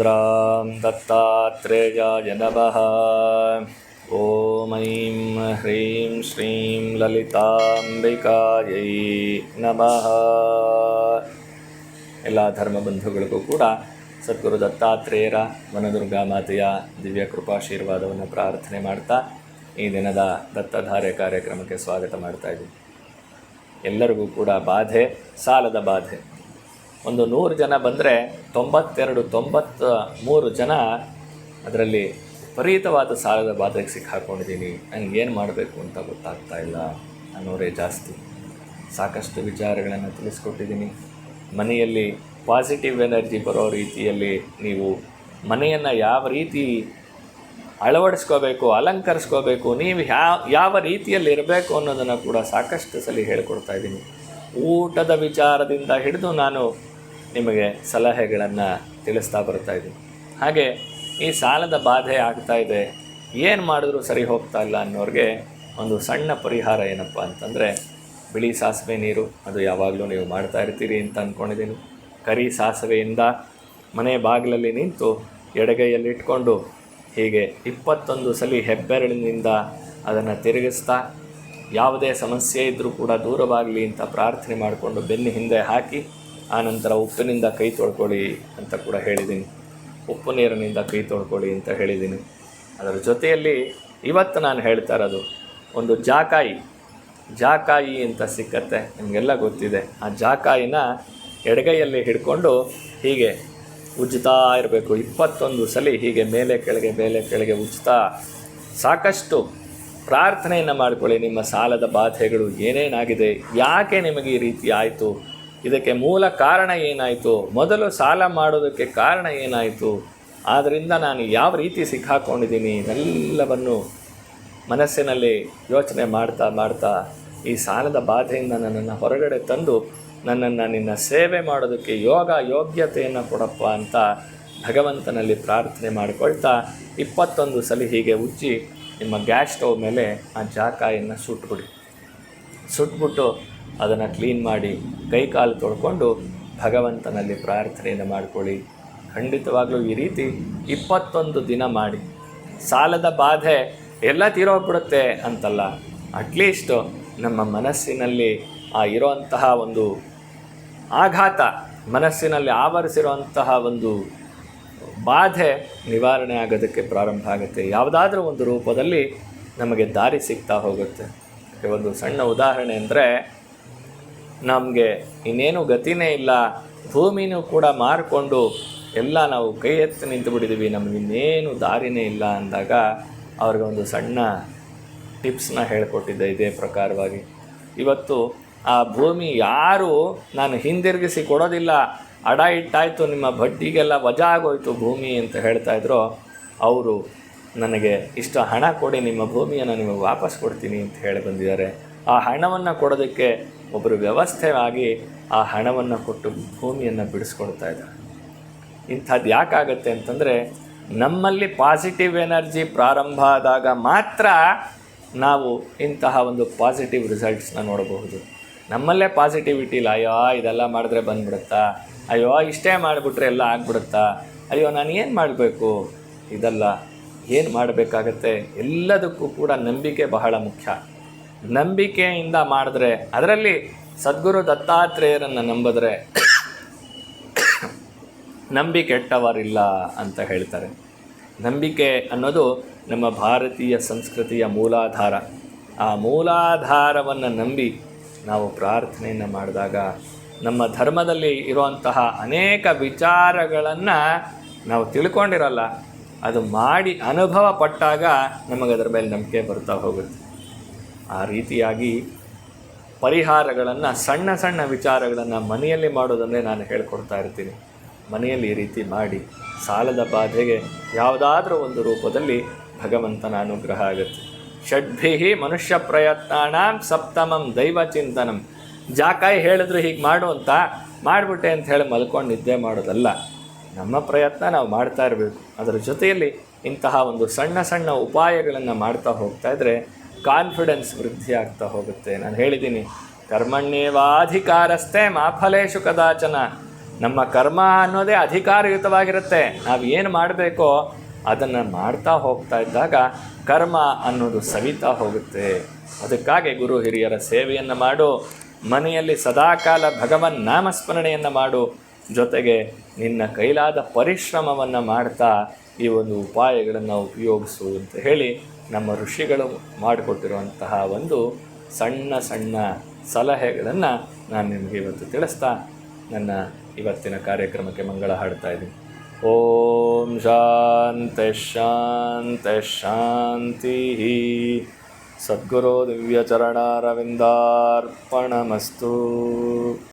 चन्द्रां दत्तात्रेयाय नमः ॐ ऐं ह्रीं श्रीं ಲಲಿತಾಂಬಿಕಾಯೈ ನಮಃ ಎಲ್ಲ ಧರ್ಮ ಬಂಧುಗಳಿಗೂ ಕೂಡ ಸದ್ಗುರು ದತ್ತಾತ್ರೇಯರ ವನದುರ್ಗಾ ಮಾತೆಯ ದಿವ್ಯ ಕೃಪಾಶೀರ್ವಾದವನ್ನು ಪ್ರಾರ್ಥನೆ ಮಾಡ್ತಾ ಈ ದಿನದ ದತ್ತಧಾರೆ ಕಾರ್ಯಕ್ರಮಕ್ಕೆ ಸ್ವಾಗತ ಮಾಡ್ತಾ ಇದ್ದೀನಿ ಎಲ್ಲರಿಗೂ ಕೂಡ ಬಾಧೆ ಸಾಲದ ಬಾಧೆ ಒಂದು ನೂರು ಜನ ಬಂದರೆ ತೊಂಬತ್ತೆರಡು ತೊಂಬತ್ತ ಮೂರು ಜನ ಅದರಲ್ಲಿ ವಿಪರೀತವಾದ ಸಾಲದ ಬಾಧೆಗೆ ಸಿಕ್ಕಾಕೊಂಡಿದ್ದೀನಿ. ನನಗೆ ಏನು ಮಾಡಬೇಕು ಅಂತ ಗೊತ್ತಾಗ್ತಾ ಇಲ್ಲ ಅನ್ನೋರೇ ಜಾಸ್ತಿ. ಸಾಕಷ್ಟು ವಿಚಾರಗಳನ್ನು ತಿಳಿಸ್ಕೊಟ್ಟಿದ್ದೀನಿ. ಮನೆಯಲ್ಲಿ ಪಾಸಿಟಿವ್ ಎನರ್ಜಿ ಬರೋ ರೀತಿಯಲ್ಲಿ ನೀವು ಮನೆಯನ್ನು ಯಾವ ರೀತಿ ಅಳವಡಿಸ್ಕೋಬೇಕು, ಅಲಂಕರಿಸ್ಕೋಬೇಕು, ನೀವು ಯಾವ ಯಾವ ರೀತಿಯಲ್ಲಿ ಇರಬೇಕು ಅನ್ನೋದನ್ನು ಕೂಡ ಸಾಕಷ್ಟು ಸಲ ಹೇಳ್ಕೊಡ್ತಾ ಇದ್ದೀನಿ. ಊಟದ ವಿಚಾರದಿಂದ ಹಿಡಿದು ನಾನು ನಿಮಗೆ ಸಲಹೆಗಳನ್ನು ತಿಳಿಸ್ತಾ ಬರ್ತಾ ಇದ್ದೀನಿ ಹಾಗೆ ಈ ಸಾಲದ ಬಾಧೆ ಆಗ್ತಾ ಇದೆ. ಏನು ಮಾಡಿದ್ರೂ ಸರಿ ಹೋಗ್ತಾ ಇಲ್ಲ ಅನ್ನೋರಿಗೆ ಒಂದು ಸಣ್ಣ ಪರಿಹಾರ ಏನಪ್ಪ ಅಂತಂದರೆ, ಬಿಳಿ ಸಾಸಿವೆ ನೀರು, ಅದು ಯಾವಾಗಲೂ ನೀವು ಮಾಡ್ತಾ ಇರ್ತೀರಿ ಅಂತ ಅಂದ್ಕೊಂಡಿದ್ದೀನಿ ಕರಿ ಸಾಸಿವೆಯಿಂದ ಮನೆ ಬಾಗಿಲಲ್ಲಿ ನಿಂತು ಎಡಗೈಯಲ್ಲಿ ಇಟ್ಕೊಂಡು ಹೀಗೆ ಇಪ್ಪತ್ತೊಂದು ಸಲ ಹೆಬ್ಬೆರಳಿನಿಂದ ಅದನ್ನು ತಿರುಗಿಸ್ತಾ, ಯಾವುದೇ ಸಮಸ್ಯೆ ಇದ್ದರೂ ಕೂಡ ದೂರವಾಗಲಿ ಅಂತ ಪ್ರಾರ್ಥನೆ ಮಾಡಿಕೊಂಡು ಬೆನ್ನು ಹಿಂದೆ ಹಾಕಿ ಆನಂತರ ಉಪ್ಪಿನಿಂದ ಕೈ ತೊಳ್ಕೊಳ್ಳಿ ಅಂತ ಕೂಡ ಹೇಳಿದ್ದೀನಿ. ಉಪ್ಪು ನೀರಿನಿಂದ ಕೈ ತೊಳ್ಕೊಳ್ಳಿ ಅಂತ ಹೇಳಿದ್ದೀನಿ. ಅದರ ಜೊತೆಯಲ್ಲಿ ಇವತ್ತು ನಾನು ಹೇಳ್ತಾ ಇರೋದು ಒಂದು ಜಾಕಾಯಿ. ಜಾಕಾಯಿ ಅಂತ ಸಿಕ್ಕತ್ತೆ, ನಿಮಗೆಲ್ಲ ಗೊತ್ತಿದೆ. ಆ ಜಾಕಾಯಿನ ಎಡಗೈಯಲ್ಲಿ ಹಿಡ್ಕೊಂಡು ಹೀಗೆ ಉಜ್ಜುತ್ತಾ ಇರಬೇಕು. ಇಪ್ಪತ್ತೊಂದು ಸಲ ಹೀಗೆ ಮೇಲೆ ಕೆಳಗೆ ಮೇಲೆ ಕೆಳಗೆ ಉಜ್ಜುತ್ತಾ ಸಾಕಷ್ಟು ಪ್ರಾರ್ಥನೆಯನ್ನು ಮಾಡಿಕೊಳ್ಳಿ. ನಿಮ್ಮ ಸಾಲದ ಬಾಧೆಗಳು ಏನೇನಾಗಿದೆ? ಯಾಕೆ ನಿಮಗೆ ಈ ರೀತಿ ಆಯಿತು? ಇದಕ್ಕೆ ಮೂಲ ಕಾರಣ ಏನಾಯಿತು? ಮೊದಲು ಸಾಲ ಮಾಡೋದಕ್ಕೆ ಕಾರಣ ಏನಾಯಿತು? ಆದ್ದರಿಂದ ನಾನು ಯಾವ ರೀತಿ ಸಿಕ್ಕಾಕೊಂಡಿದ್ದೀನಿ? ಇದೆಲ್ಲವನ್ನು ಮನಸ್ಸಿನಲ್ಲಿ ಯೋಚನೆ ಮಾಡ್ತಾ ಮಾಡ್ತಾ ಈ ಸಾಲದ ಬಾಧೆಯಿಂದ ನನ್ನನ್ನು ಹೊರಗಡೆ ತಂದು ನನ್ನನ್ನು ನಿನ್ನ ಸೇವೆ ಮಾಡೋದಕ್ಕೆ ಯೋಗ ಯೋಗ್ಯತೆಯನ್ನು ಕೊಡಪ್ಪ ಅಂತ ಭಗವಂತನಲ್ಲಿ ಪ್ರಾರ್ಥನೆ ಮಾಡಿಕೊಳ್ತಾ ಇಪ್ಪತ್ತೊಂದು ಸಲ ಹೀಗೆ ಉಜ್ಜಿ ನಿಮ್ಮ ಗ್ಯಾಸ್ ಸ್ಟವ್ ಮೇಲೆ ಆ ಜಾಕಾಯನ್ನು ಸುಟ್ಬಿಡಿ. ಸುಟ್ಬಿಟ್ಟು ಅದನ್ನು ಕ್ಲೀನ್ ಮಾಡಿ ಕೈ ಕಾಲು ತೊಳ್ಕೊಂಡು ಭಗವಂತನಲ್ಲಿ ಪ್ರಾರ್ಥನೆಯನ್ನು ಮಾಡಿಕೊಳ್ಳಿ. ಖಂಡಿತವಾಗಲೂ ಈ ರೀತಿ ಇಪ್ಪತ್ತೊಂದು ದಿನ ಮಾಡಿ. ಸಾಲದ ಬಾಧೆ ಎಲ್ಲ ತೀರೋಗ್ಬಿಡುತ್ತೆ ಅಂತಲ್ಲ ಅಟ್ಲೀಸ್ಟು ನಮ್ಮ ಮನಸ್ಸಿನಲ್ಲಿ ಆ ಇರೋಂತಹ ಒಂದು ಆಘಾತ, ಮನಸ್ಸಿನಲ್ಲಿ ಆವರಿಸಿರುವಂತಹ ಒಂದು ಬಾಧೆ ನಿವಾರಣೆ ಆಗೋದಕ್ಕೆ ಪ್ರಾರಂಭ ಆಗುತ್ತೆ. ಯಾವುದಾದ್ರೂ ಒಂದು ರೂಪದಲ್ಲಿ ನಮಗೆ ದಾರಿ ಸಿಗ್ತಾ ಹೋಗುತ್ತೆ. ಒಂದು ಸಣ್ಣ ಉದಾಹರಣೆ ಅಂದರೆ ನಮಗೆ ಇನ್ನೇನು ಗತಿನೇ ಇಲ್ಲ, ಭೂಮಿನೂ ಕೂಡ ಮಾರಿಕೊಂಡು ಎಲ್ಲ ನಾವು ಕೈ ಎತ್ತಿ ನಿಂತು ಬಿಟ್ಟಿದ್ದೀವಿ, ನಮಗೆ ಇನ್ನೇನು ದಾರಿನೇ ಇಲ್ಲ ಅಂದಾಗ ಅವ್ರಿಗೆ ಒಂದು ಸಣ್ಣ ಟಿಪ್ಸ್ನ ಹೇಳಿಕೊಟ್ಟಿದ್ದೆ ಇದೇ ಪ್ರಕಾರವಾಗಿ. ಇವತ್ತು ಆ ಭೂಮಿ ಯಾರು ನಾನು ಹಿಂದಿರುಗಿಸಿ ಕೊಡೋದಿಲ್ಲ, ಅಡ ಇಟ್ಟಾಯಿತು, ನಿಮ್ಮ ಬಡ್ಡಿಗೆಲ್ಲ ವಜಾ ಆಗೋಯ್ತು ಭೂಮಿ ಅಂತ ಹೇಳ್ತಾ ಇದ್ರು, ಅವರು ನನಗೆ ಇಷ್ಟು ಹಣ ಕೊಡಿ, ನಿಮ್ಮ ಭೂಮಿಯನ್ನು ನಿಮಗೆ ವಾಪಸ್ ಕೊಡ್ತೀನಿ ಅಂತ ಹೇಳಿ ಬಂದಿದ್ದಾರೆ. ಆ ಹಣವನ್ನು ಕೊಡೋದಕ್ಕೆ ಒಬ್ಬರು ವ್ಯವಸ್ಥೆ ಆಗಿ ಆ ಹಣವನ್ನು ಕೊಟ್ಟು ಭೂಮಿಯನ್ನು ಬಿಡಿಸ್ಕೊಳ್ತಾ ಇದ್ದಾರೆ. ಇಂಥದ್ದು ಯಾಕಾಗತ್ತೆ ಅಂತಂದರೆ, ನಮ್ಮಲ್ಲಿ ಪಾಸಿಟಿವ್ ಎನರ್ಜಿ ಪ್ರಾರಂಭ ಆದಾಗ ಮಾತ್ರ ನಾವು ಇಂತಹ ಒಂದು ಪಾಸಿಟಿವ್ ರಿಸಲ್ಟ್ಸ್ನ ನೋಡಬಹುದು. ನಮ್ಮಲ್ಲೇ ಪಾಸಿಟಿವಿಟಿ ಇಲ್ಲ, ಅಯ್ಯೋ, ಇದೆಲ್ಲ ಮಾಡಿದ್ರೆ ಬಂದ್ಬಿಡುತ್ತಾ? ಅಯ್ಯೋ, ಇಷ್ಟೇ ಮಾಡಿಬಿಟ್ರೆ ಎಲ್ಲ ಆಗ್ಬಿಡುತ್ತಾ? ಅಯ್ಯೋ, ನಾನು ಏನು ಮಾಡಬೇಕು? ಇದೆಲ್ಲ ಏನು ಮಾಡಬೇಕಾಗತ್ತೆ? ಎಲ್ಲದಕ್ಕೂ ಕೂಡ ನಂಬಿಕೆ ಬಹಳ ಮುಖ್ಯ. ನಂಬಿಕೆಯಿಂದ ಮಾಡಿದ್ರೆ, ಅದರಲ್ಲಿ ಸದ್ಗುರು ದತ್ತಾತ್ರೇಯರನ್ನು ನಂಬಿದ್ರೆ ನಂಬಿಕೆಟ್ಟವರಿಲ್ಲ ಅಂತ ಹೇಳ್ತಾರೆ. ನಂಬಿಕೆ ಅನ್ನೋದು ನಮ್ಮ ಭಾರತೀಯ ಸಂಸ್ಕೃತಿಯ ಮೂಲಾಧಾರ. ಆ ಮೂಲಾಧಾರವನ್ನು ನಂಬಿ ನಾವು ಪ್ರಾರ್ಥನೆಯನ್ನು ಮಾಡಿದಾಗ ನಮ್ಮ ಧರ್ಮದಲ್ಲಿ ಇರುವಂತಹ ಅನೇಕ ವಿಚಾರಗಳನ್ನು ನಾವು ತಿಳ್ಕೊಂಡಿರಲ್ಲ, ಅದು ಮಾಡಿ ಅನುಭವ ಪಟ್ಟಾಗ ನಮಗೆ ಅದರ ಮೇಲೆ ನಂಬಿಕೆ ಬರ್ತಾ ಹೋಗುತ್ತೆ. ಆ ರೀತಿಯಾಗಿ ಪರಿಹಾರಗಳನ್ನು, ಸಣ್ಣ ಸಣ್ಣ ವಿಚಾರಗಳನ್ನು ಮನೆಯಲ್ಲಿ ಮಾಡೋದನ್ನೇ ನಾನು ಹೇಳ್ಕೊಡ್ತಾ ಇರ್ತೀನಿ. ಮನೆಯಲ್ಲಿ ಈ ರೀತಿ ಮಾಡಿ, ಸಾಲದ ಬಾಧೆಗೆ ಯಾವುದಾದ್ರೂ ಒಂದು ರೂಪದಲ್ಲಿ ಭಗವಂತನ ಅನುಗ್ರಹ ಆಗುತ್ತೆ. ಷಡ್ಭಿಹಿ ಮನುಷ್ಯ ಪ್ರಯತ್ನಾಣ ಸಪ್ತಮಂ ದೈವ ಚಿಂತನಂ. ಜಾಕಾಯಿ ಹೇಳಿದ್ರು ಹೀಗೆ ಮಾಡು ಅಂತ ಮಾಡಿಬಿಟ್ಟೆ ಅಂತ ಹೇಳಿ ಮಲ್ಕೊಂಡು ನಿದ್ದೆ ಮಾಡೋದಲ್ಲ. ನಮ್ಮ ಪ್ರಯತ್ನ ನಾವು ಮಾಡ್ತಾ ಇರಬೇಕು. ಅದರ ಜೊತೆಯಲ್ಲಿ ಇಂತಹ ಒಂದು ಸಣ್ಣ ಸಣ್ಣ ಉಪಾಯಗಳನ್ನು ಮಾಡ್ತಾ ಹೋಗ್ತಾ ಇದ್ದರೆ ಕಾನ್ಫಿಡೆನ್ಸ್ ವೃದ್ಧಿ ಆಗ್ತಾ ಹೋಗುತ್ತೆ. ನಾನು ಹೇಳಿದ್ದೀನಿ, ಕರ್ಮಣ್ಯೇವಾಧಿಕಾರಸ್ಥೆ ಮಾಫಲೇಶು ಕದಾಚನ. ನಮ್ಮ ಕರ್ಮ ಅನ್ನೋದೇ ಅಧಿಕಾರಯುತವಾಗಿರುತ್ತೆ. ನಾವು ಏನು ಮಾಡಬೇಕೋ ಅದನ್ನು ಮಾಡ್ತಾ ಹೋಗ್ತಾ ಇದ್ದಾಗ ಕರ್ಮ ಅನ್ನೋದು ಸವಿತಾ ಹೋಗುತ್ತೆ. ಅದಕ್ಕಾಗಿ ಗುರು ಹಿರಿಯರ ಸೇವೆಯನ್ನು ಮಾಡು. ಮನೆಯಲ್ಲಿ ಸದಾಕಾಲ ಭಗವನ್ ನಾಮಸ್ಮರಣೆಯನ್ನು ಮಾಡು. ಜೊತೆಗೆ ನಿನ್ನ ಕೈಲಾದ ಪರಿಶ್ರಮವನ್ನು ಮಾಡ್ತಾ ಈ ಒಂದು ಉಪಾಯಗಳನ್ನು ಉಪಯೋಗಿಸು ಅಂತ ಹೇಳಿ ನಮ್ಮ ಋಷಿಗಳು ಮಾಡಿಕೊಟ್ಟಿರುವಂತಹ ಒಂದು ಸಣ್ಣ ಸಣ್ಣ ಸಲಹೆಗಳನ್ನು ನಾನು ನಿಮಗೆ ಇವತ್ತು ತಿಳಿಸ್ತಾ ನನ್ನ ಇವತ್ತಿನ ಕಾರ್ಯಕ್ರಮಕ್ಕೆ ಮಂಗಳ ಹಾಡ್ತಾ ಇದ್ದೀನಿ. ಓಂ ಶಾಂತ ಶಾಂತ ಶಾಂತಿ. ಸದ್ಗುರು ದಿವ್ಯಚರಣಾರವಿಂದಾರ್ಪಣಮಸ್ತು.